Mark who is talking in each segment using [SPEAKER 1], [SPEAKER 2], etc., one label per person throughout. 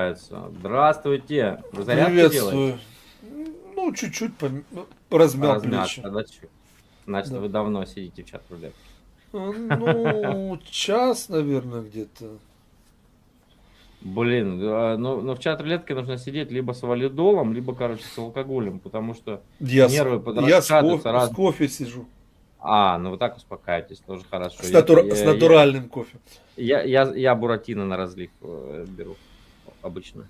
[SPEAKER 1] получается. Здравствуйте. Вы зарядку делаете?
[SPEAKER 2] Приветствую. Ну, чуть-чуть пом- размял плечи.
[SPEAKER 1] чё? Значит,
[SPEAKER 2] Да.
[SPEAKER 1] вы давно сидите в чат рулетке.
[SPEAKER 2] Ну, час, наверное, где-то.
[SPEAKER 1] Блин, а, ну, ну в чат рулетке нужно сидеть либо с валидолом, либо, короче, с алкоголем, потому что...
[SPEAKER 2] Я,
[SPEAKER 1] Нервы
[SPEAKER 2] я с,
[SPEAKER 1] подрастают, раз-
[SPEAKER 2] с кофе сижу.
[SPEAKER 1] А, ну вы так успокаивайтесь, тоже хорошо.
[SPEAKER 2] С,
[SPEAKER 1] Я-
[SPEAKER 2] натура-
[SPEAKER 1] я,
[SPEAKER 2] с
[SPEAKER 1] я-
[SPEAKER 2] натуральным кофе.
[SPEAKER 1] Я, я, я буратино на разлив э, беру обычно.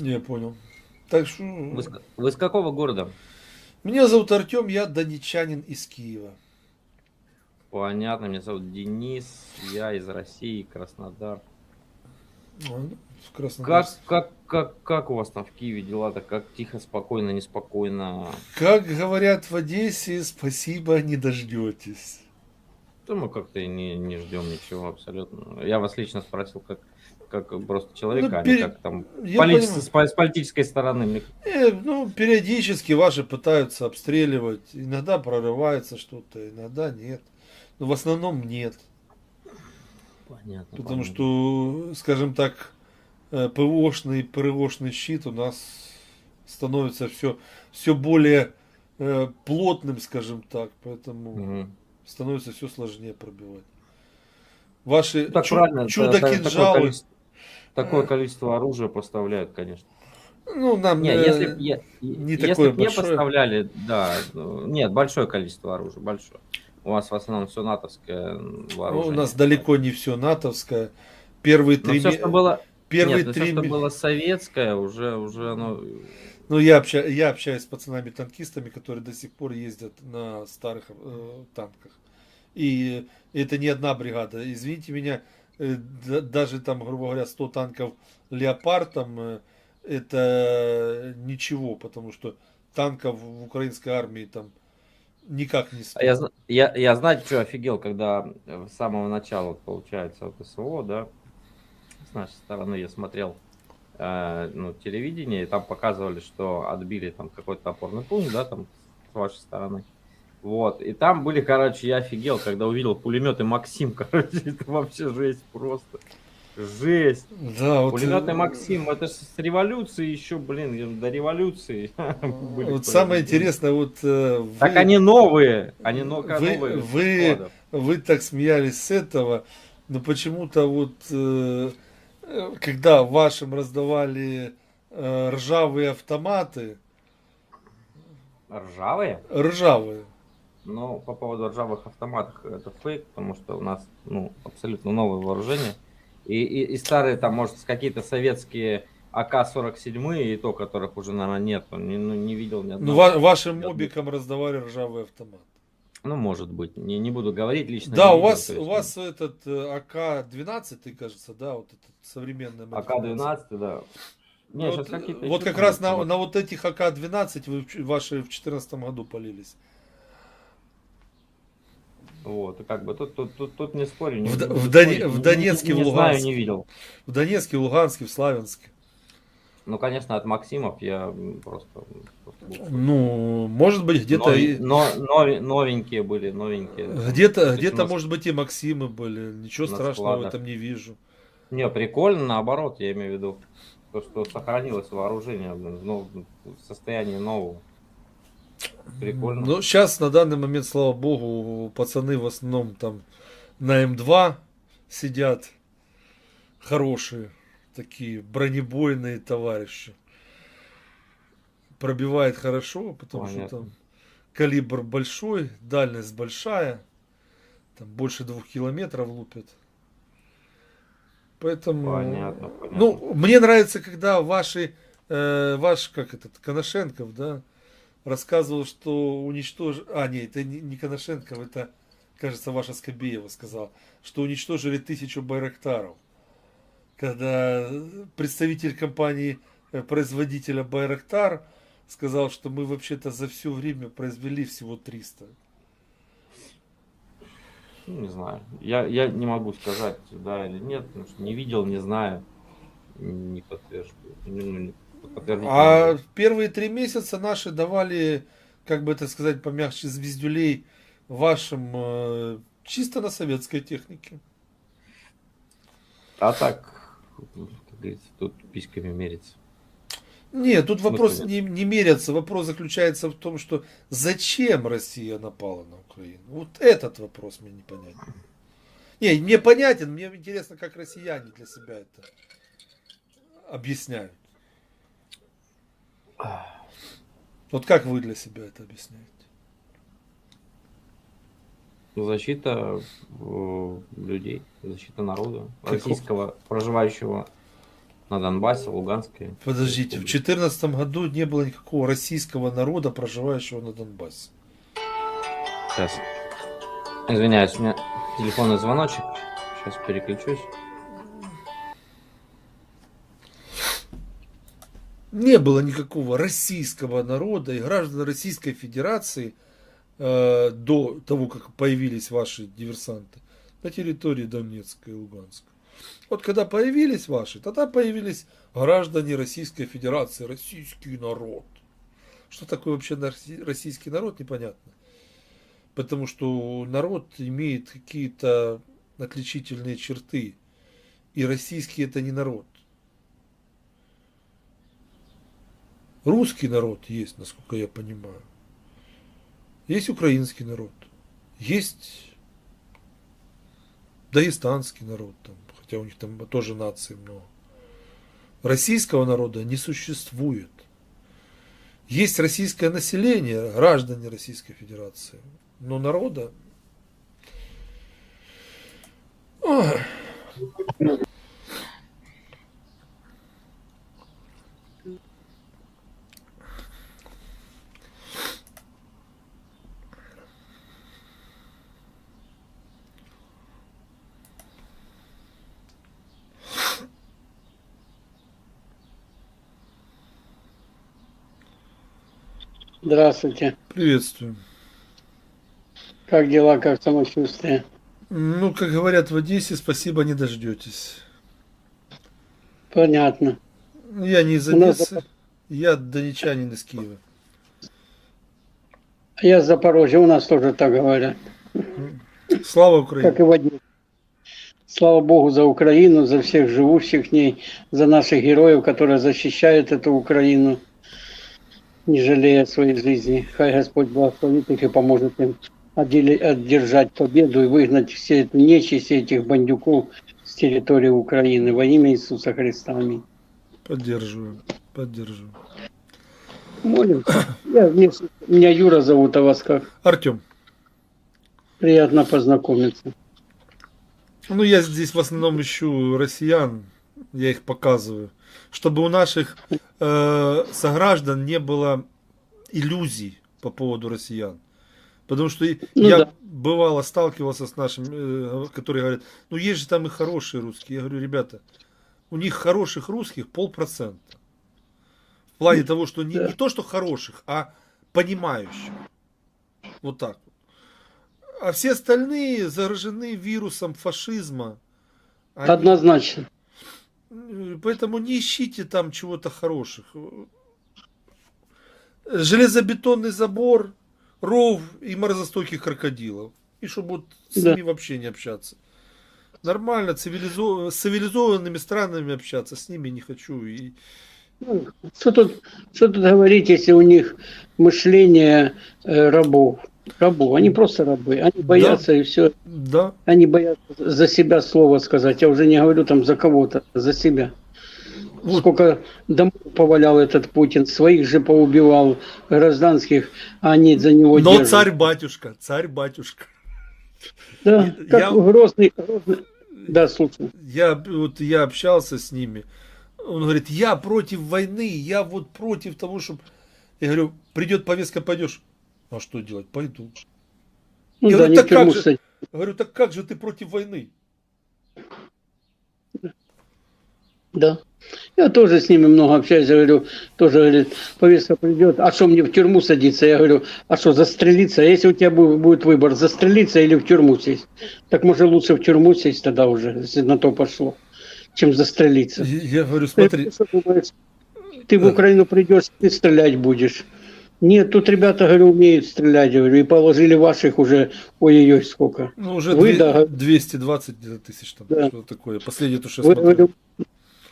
[SPEAKER 2] Я понял. Так что...
[SPEAKER 1] Вы, с- вы с какого города?
[SPEAKER 2] Меня зовут Артем, я донечанин из Киева.
[SPEAKER 1] Понятно, меня зовут Денис, я из России, Краснодар.
[SPEAKER 2] А, ну, в
[SPEAKER 1] Как,
[SPEAKER 2] Краснодарске.
[SPEAKER 1] как, как, как у вас там в Киеве дела-то? Как тихо, спокойно, неспокойно?
[SPEAKER 2] Как говорят в Одессе, спасибо, не дождетесь.
[SPEAKER 1] Да мы как-то и не, не ждем ничего абсолютно. Я вас лично спросил, как, как просто человека,
[SPEAKER 2] Ну,
[SPEAKER 1] а не как там
[SPEAKER 2] Я
[SPEAKER 1] полит-
[SPEAKER 2] понимаю.
[SPEAKER 1] с, по- с политической стороны.
[SPEAKER 2] Э, ну, периодически ваши пытаются обстреливать. Иногда прорывается что-то, иногда нет. Но в основном нет.
[SPEAKER 1] Понятно.
[SPEAKER 2] Потому
[SPEAKER 1] понятно.
[SPEAKER 2] что, скажем так, э, ПВОшный, ПРОшный щит у нас становится все, все более э, плотным, скажем так. Поэтому
[SPEAKER 1] Мгм.
[SPEAKER 2] становится все сложнее пробивать. Ваши
[SPEAKER 1] Ну, Так
[SPEAKER 2] чу-
[SPEAKER 1] та- такое
[SPEAKER 2] чудо-кинжалы.
[SPEAKER 1] количество, такое
[SPEAKER 2] Э.
[SPEAKER 1] количество оружия поставляют, конечно.
[SPEAKER 2] Ну, нам
[SPEAKER 1] Не,
[SPEAKER 2] э,
[SPEAKER 1] если б я-
[SPEAKER 2] не
[SPEAKER 1] если
[SPEAKER 2] такое большое.
[SPEAKER 1] поставляли, да, нет, большое количество оружия, большое. У вас в основном все натовское м,
[SPEAKER 2] ну, у нас далеко не все натовское. Первые
[SPEAKER 1] Но
[SPEAKER 2] три
[SPEAKER 1] все, что было,
[SPEAKER 2] первые
[SPEAKER 1] нет,
[SPEAKER 2] три
[SPEAKER 1] всё, что было советское, уже, уже оно...
[SPEAKER 2] Ну, я, обща- я общаюсь с пацанами-танкистами, которые до сих пор ездят на старых э, танках. И это не одна бригада. Извините меня, э, даже там, грубо говоря, 100 танков Леопард, там, э, это ничего, потому что танков в украинской армии там никак не
[SPEAKER 1] А я, я, я знаете, что офигел, когда э, с самого начала, получается, вот СВО, да, с нашей стороны я смотрел э, ну, телевидение, и там показывали, что отбили там какой-то опорный пункт, да, там с вашей стороны. Вот, и там были, короче, я офигел, когда увидел пулеметы Максим, короче, это вообще жесть просто. Жесть.
[SPEAKER 2] Да, вот,
[SPEAKER 1] Пулеметы
[SPEAKER 2] э,
[SPEAKER 1] Максим, это ж с революции еще, блин, до революции.
[SPEAKER 2] Вот самое интересное, вот э, вы,
[SPEAKER 1] Так они новые, они но-
[SPEAKER 2] Вы-
[SPEAKER 1] новые.
[SPEAKER 2] вы- вы так смеялись с этого, но почему-то вот э, когда вашим раздавали ржавые автоматы,
[SPEAKER 1] Ржавые?
[SPEAKER 2] ржавые,
[SPEAKER 1] Ну, по поводу ржавых автоматов, это фейк, потому что у нас, ну, абсолютно новое вооружение. И, и, и старые там, может, какие-то советские АК-47, и то, которых уже, наверное, нет. Не, ну, не видел ни
[SPEAKER 2] ну
[SPEAKER 1] одного.
[SPEAKER 2] ва- вашим мобикам раздавали ржавый автомат.
[SPEAKER 1] Ну, может быть. Не, не буду говорить лично.
[SPEAKER 2] Да, у
[SPEAKER 1] видел,
[SPEAKER 2] вас
[SPEAKER 1] есть,
[SPEAKER 2] у вас этот э, АК-12, кажется, да, вот этот современный
[SPEAKER 1] ну,
[SPEAKER 2] модификация.
[SPEAKER 1] АК-12, да. Не,
[SPEAKER 2] Ну, вот,
[SPEAKER 1] какие-то
[SPEAKER 2] вот как раз на, на вот этих АК-12 вы ваши в 2014 году полились.
[SPEAKER 1] Вот, и как бы тут, тут, тут, тут не спорю. Не,
[SPEAKER 2] В
[SPEAKER 1] не
[SPEAKER 2] в в
[SPEAKER 1] Не-
[SPEAKER 2] Донецке,
[SPEAKER 1] не,
[SPEAKER 2] в
[SPEAKER 1] не знаю,
[SPEAKER 2] Луганске.
[SPEAKER 1] не видел.
[SPEAKER 2] В Донецке, в Луганске, в Славянске.
[SPEAKER 1] Ну, конечно, от Максимов я просто... просто в.
[SPEAKER 2] Ну, может быть, где-то и-
[SPEAKER 1] Нови- но, нови- новенькие были, новенькие.
[SPEAKER 2] Где-то, где-то,
[SPEAKER 1] нас-
[SPEAKER 2] может быть, и Максимы были. Ничего
[SPEAKER 1] на
[SPEAKER 2] страшного в
[SPEAKER 1] складах.
[SPEAKER 2] этом не вижу.
[SPEAKER 1] Не, прикольно, наоборот, я имею в виду. То, что сохранилось вооружение в нов- в состоянии нового. Прикольно.
[SPEAKER 2] Ну, сейчас, на данный момент, слава богу, пацаны в основном там на М2 сидят. Хорошие, такие бронебойные товарищи. Пробивает хорошо, потому
[SPEAKER 1] Понятно.
[SPEAKER 2] что там калибр большой, дальность большая. Там больше двух километров лупят. Поэтому...
[SPEAKER 1] Понятно, понятно.
[SPEAKER 2] Ну, мне нравится, когда ваши, э, ваш, как этот, Коношенков, да, рассказывал, что уничтожили... А, нет, это не, Коношенков, это, кажется, ваша Скобеева сказала, что уничтожили тысячу байрактаров. Когда представитель компании, э, производителя Байрактар, сказал, что мы вообще-то за все время произвели всего 300.
[SPEAKER 1] Ну, не знаю. Я, я не могу сказать, да или нет, потому что не видел, не знаю. Не подтверждаю. Ну, подтвердить
[SPEAKER 2] А первые три месяца наши давали, как бы это сказать, помягче, звездюлей вашим э, чисто на советской технике.
[SPEAKER 1] А так, говорится, тут письками мериться.
[SPEAKER 2] Нет, тут вопрос не, не меряться. Вопрос заключается в том, что зачем Россия напала на Украину? Вот этот вопрос мне непонятен. Не, мне понятен, мне интересно, как россияне для себя это объясняют. Вот как вы для себя это объясняете?
[SPEAKER 1] Защита э, людей, защита народа
[SPEAKER 2] Какого?
[SPEAKER 1] российского, проживающего на Донбассе, Луганске.
[SPEAKER 2] Подождите, в 2014 году не было никакого российского народа, проживающего на Донбассе.
[SPEAKER 1] Сейчас. Извиняюсь, у меня телефонный звоночек. Сейчас переключусь.
[SPEAKER 2] Не было никакого российского народа и граждан Российской Федерации э, до того, как появились ваши диверсанты на территории Донецка и Луганска. Вот когда появились ваши, тогда появились граждане Российской Федерации, российский народ. Что такое вообще российский народ, непонятно. Потому что народ имеет какие-то отличительные черты. И российский это не народ. Русский народ есть, насколько я понимаю. Есть украинский народ. Есть дагестанский народ, там, хотя у них там тоже нации много. Российского народа не существует. Есть российское население, граждане Российской Федерации, но народа... Ой,
[SPEAKER 3] Здравствуйте.
[SPEAKER 2] приветствую.
[SPEAKER 3] Как дела, как самочувствие?
[SPEAKER 2] Ну, как говорят в Одессе, спасибо, не дождетесь.
[SPEAKER 3] Понятно.
[SPEAKER 2] Я не из
[SPEAKER 3] У нас
[SPEAKER 2] Одессы, я донечанин из Киева.
[SPEAKER 3] Я с Запорожья, у нас тоже так говорят,
[SPEAKER 2] Слава
[SPEAKER 3] как
[SPEAKER 2] Украине!
[SPEAKER 3] и в Одессе. Слава Богу за Украину, за всех живущих в ней, за наших героев, которые защищают эту Украину, не жалея своей жизни. Хай Господь благословит их и поможет им одержать победу и выгнать все эту нечисть, этих бандюков с территории Украины во имя Иисуса Христа. Аминь.
[SPEAKER 2] Поддерживаю, поддерживаю.
[SPEAKER 3] Молимся. Я, меня Юра зовут, а вас как?
[SPEAKER 2] Артем,
[SPEAKER 3] Приятно познакомиться.
[SPEAKER 2] ну я здесь в основном ищу россиян, я их показываю, чтобы у наших э, сограждан не было иллюзий по поводу россиян. Потому что
[SPEAKER 3] Ну
[SPEAKER 2] я
[SPEAKER 3] да.
[SPEAKER 2] бывало сталкивался с нашими, э, которые говорят, ну есть же там и хорошие русские. Я говорю, ребята, у них хороших русских полпроцента. В плане того, что не,
[SPEAKER 3] да.
[SPEAKER 2] не то, что хороших, а понимающих. Вот так вот. А все остальные заражены вирусом фашизма. Они-
[SPEAKER 3] Однозначно.
[SPEAKER 2] Поэтому не ищите там чего-то хороших. Железобетонный забор, ров и морозостойких крокодилов. И чтобы вот с
[SPEAKER 3] Да.
[SPEAKER 2] ними вообще не общаться. Нормально, цивилизо- с цивилизованными странами общаться, с ними не хочу. И...
[SPEAKER 3] Ну, Что тут, что тут говорить, если у них мышление э, рабов? Рабов. Они просто рабы. Они боятся и все.
[SPEAKER 2] Да,
[SPEAKER 3] Они боятся за себя слово сказать. Я уже не говорю там за кого-то, за себя.
[SPEAKER 2] Вот.
[SPEAKER 3] Сколько домов повалял этот Путин, своих же поубивал, гражданских, а они за него
[SPEAKER 2] но
[SPEAKER 3] держат.
[SPEAKER 2] царь-батюшка, царь-батюшка.
[SPEAKER 3] Да,
[SPEAKER 2] Я-
[SPEAKER 3] как грозный, грозный. Да, слушай.
[SPEAKER 2] Я, вот, я общался с ними. Он говорит, я против войны, я вот против того, чтобы... Я говорю, придет повестка, пойдешь. А что делать? Пойду.
[SPEAKER 3] Ну
[SPEAKER 2] Я
[SPEAKER 3] да,
[SPEAKER 2] говорю, так как же?
[SPEAKER 3] садить.
[SPEAKER 2] Говорю, так как же ты против войны?
[SPEAKER 3] Да. Я тоже с ними много общаюсь, я говорю, тоже говорит, повестка придет, а что мне в тюрьму садиться? Я говорю, а что, застрелиться? А если у тебя бу- будет выбор, застрелиться или в тюрьму сесть? Так может лучше в тюрьму сесть тогда уже, если на то пошло, чем застрелиться.
[SPEAKER 2] Я я говорю,
[SPEAKER 3] Ты
[SPEAKER 2] смотри,
[SPEAKER 3] думаешь, ты в Украину придешь, ты стрелять будешь. Нет, тут ребята, говорю, умеют стрелять, говорю, и положили ваших уже, ой-ой-ой, сколько.
[SPEAKER 2] ну уже
[SPEAKER 3] Вы,
[SPEAKER 2] две-
[SPEAKER 3] да.
[SPEAKER 2] 220 где-то тысяч там,
[SPEAKER 3] Да.
[SPEAKER 2] что такое. Последнее, то, что
[SPEAKER 3] Вы,
[SPEAKER 2] смотрел.
[SPEAKER 3] говорю,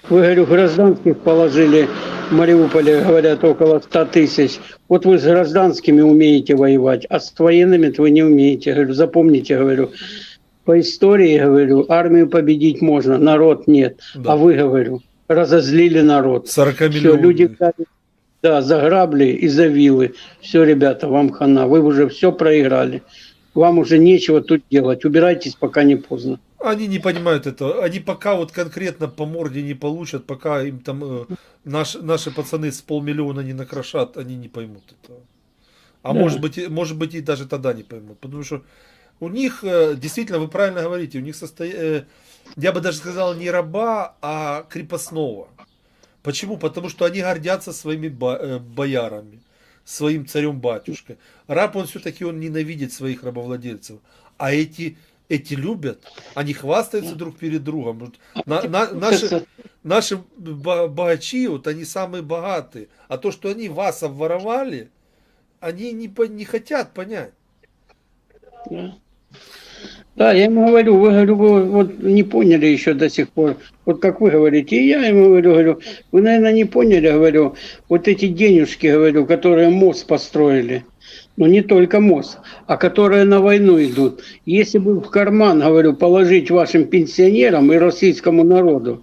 [SPEAKER 3] Вы, говорю, гражданских положили в Мариуполе, говорят, около 100 тысяч. Вот вы с гражданскими умеете воевать, а с военными вы не умеете. Говорю, запомните, говорю, по истории, говорю, армию победить можно, народ нет.
[SPEAKER 2] Да.
[SPEAKER 3] А вы, говорю, разозлили народ.
[SPEAKER 2] 40
[SPEAKER 3] Все,
[SPEAKER 2] миллионов.
[SPEAKER 3] люди взяли, да, за грабли и за вилы. Все, ребята, вам хана. Вы уже все проиграли. Вам уже нечего тут делать. Убирайтесь, пока не поздно.
[SPEAKER 2] Они не понимают этого. Они пока вот конкретно по морде не получат, пока им там э, наш, наши пацаны с полмиллиона не накрошат, они не поймут этого. А
[SPEAKER 3] Да.
[SPEAKER 2] может быть, может быть и даже тогда не поймут. Потому что у них, э, действительно, вы правильно говорите, у них состоит, я бы даже сказал, не раба, а крепостного. Почему? Потому что они гордятся своими э, боярами, своим царем-батюшкой. Раб, он все-таки он ненавидит своих рабовладельцев. А эти, эти любят, они хвастаются друг перед другом. На- на- наши, наши богачи, вот они самые богатые. А то, что они вас обворовали, они не, не хотят понять.
[SPEAKER 3] Да. Я ему говорю, вы, говорю, вы вот не поняли еще до сих пор. Вот как вы говорите, и я ему говорю, говорю, вы, наверное, не поняли, говорю, вот эти денежки, говорю, которые мост построили, ну не только мост, а которые на войну идут. Если бы в карман, говорю, положить вашим пенсионерам и российскому народу,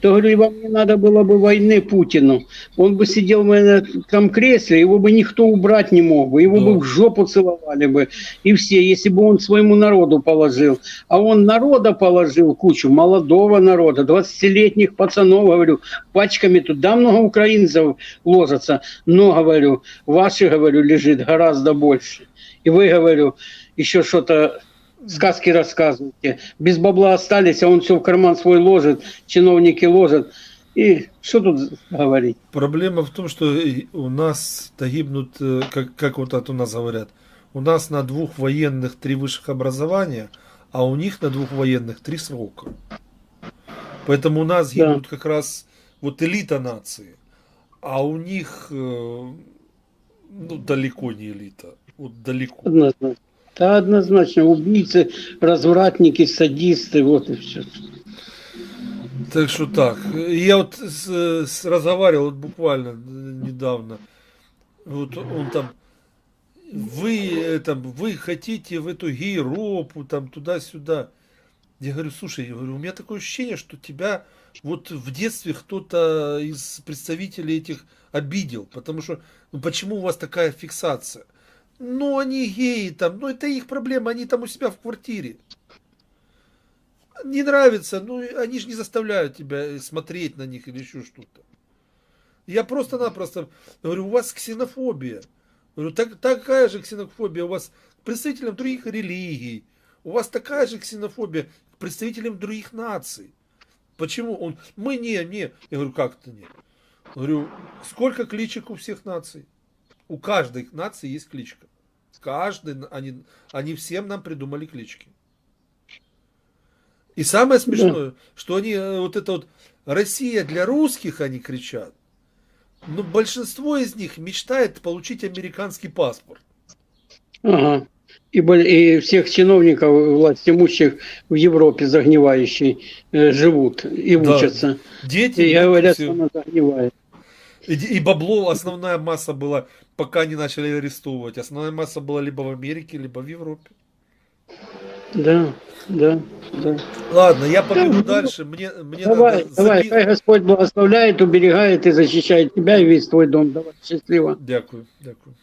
[SPEAKER 3] то, говорю, вам не надо было бы войны Путину. Он бы сидел бы на этом кресле, его бы никто убрать не мог бы, его
[SPEAKER 2] Да.
[SPEAKER 3] бы в жопу целовали бы. И все, если бы он своему народу положил. А он народа положил кучу, молодого народа, 20-летних пацанов, говорю, пачками туда много украинцев ложатся. Но, говорю, ваши, говорю, лежит гораздо больше. И вы, говорю, еще что-то сказки рассказываете. Без бабла остались, а он все в карман свой ложит, чиновники ложат. И что тут говорить?
[SPEAKER 2] Проблема в том, что у нас-то гибнут, э, как, как вот это у нас говорят, у нас на двух военных три высших образования, а у них на двух военных три срока. Поэтому у нас
[SPEAKER 3] Да.
[SPEAKER 2] гибнут как раз вот элита нации, а у них э, ну, далеко не элита. Вот далеко.
[SPEAKER 3] Однозначно. Да, однозначно. Убийцы, развратники, садисты, вот и все.
[SPEAKER 2] Так что так. Я вот с- с- разговаривал вот буквально недавно. Вот он там, вы, э, там, вы хотите в эту Европу, там, туда-сюда. Я говорю, слушай, я говорю, у меня такое ощущение, что тебя вот в детстве кто-то из представителей этих обидел. Потому что, ну почему у вас такая фиксация? Ну, они геи там, ну это их проблема, они там у себя в квартире не нравится, ну они же не заставляют тебя смотреть на них или еще что-то. Я просто-напросто говорю, у вас ксенофобия. Говорю, так, такая же ксенофобия у вас к представителям других религий. У вас такая же ксенофобия к представителям других наций. Почему? Он, мы не, не. Я говорю, как это не? Говорю, сколько кличек у всех наций? У каждой нации есть кличка. Каждый, они, они всем нам придумали клички. И самое смешное, что они э, вот это вот Россия для русских они кричат, но большинство из них мечтает получить американский паспорт.
[SPEAKER 3] Ага. И, и всех чиновников власть имущих в Европе загнивающей э, живут и
[SPEAKER 2] Да.
[SPEAKER 3] учатся.
[SPEAKER 2] Дети
[SPEAKER 3] И говорят,
[SPEAKER 2] все-
[SPEAKER 3] что она загнивает.
[SPEAKER 2] И, и бабло основная масса была, пока не начали арестовывать. Основная масса была либо в Америке, либо в Европе.
[SPEAKER 3] Да, да, да.
[SPEAKER 2] Ладно, я побегу
[SPEAKER 3] ну,
[SPEAKER 2] дальше. Мне, мне
[SPEAKER 3] Давай,
[SPEAKER 2] надо
[SPEAKER 3] давай, хай Господь благословляет, уберегает и защищает тебя и весь твой дом. Давай, счастливо.
[SPEAKER 2] Дякую, дякую.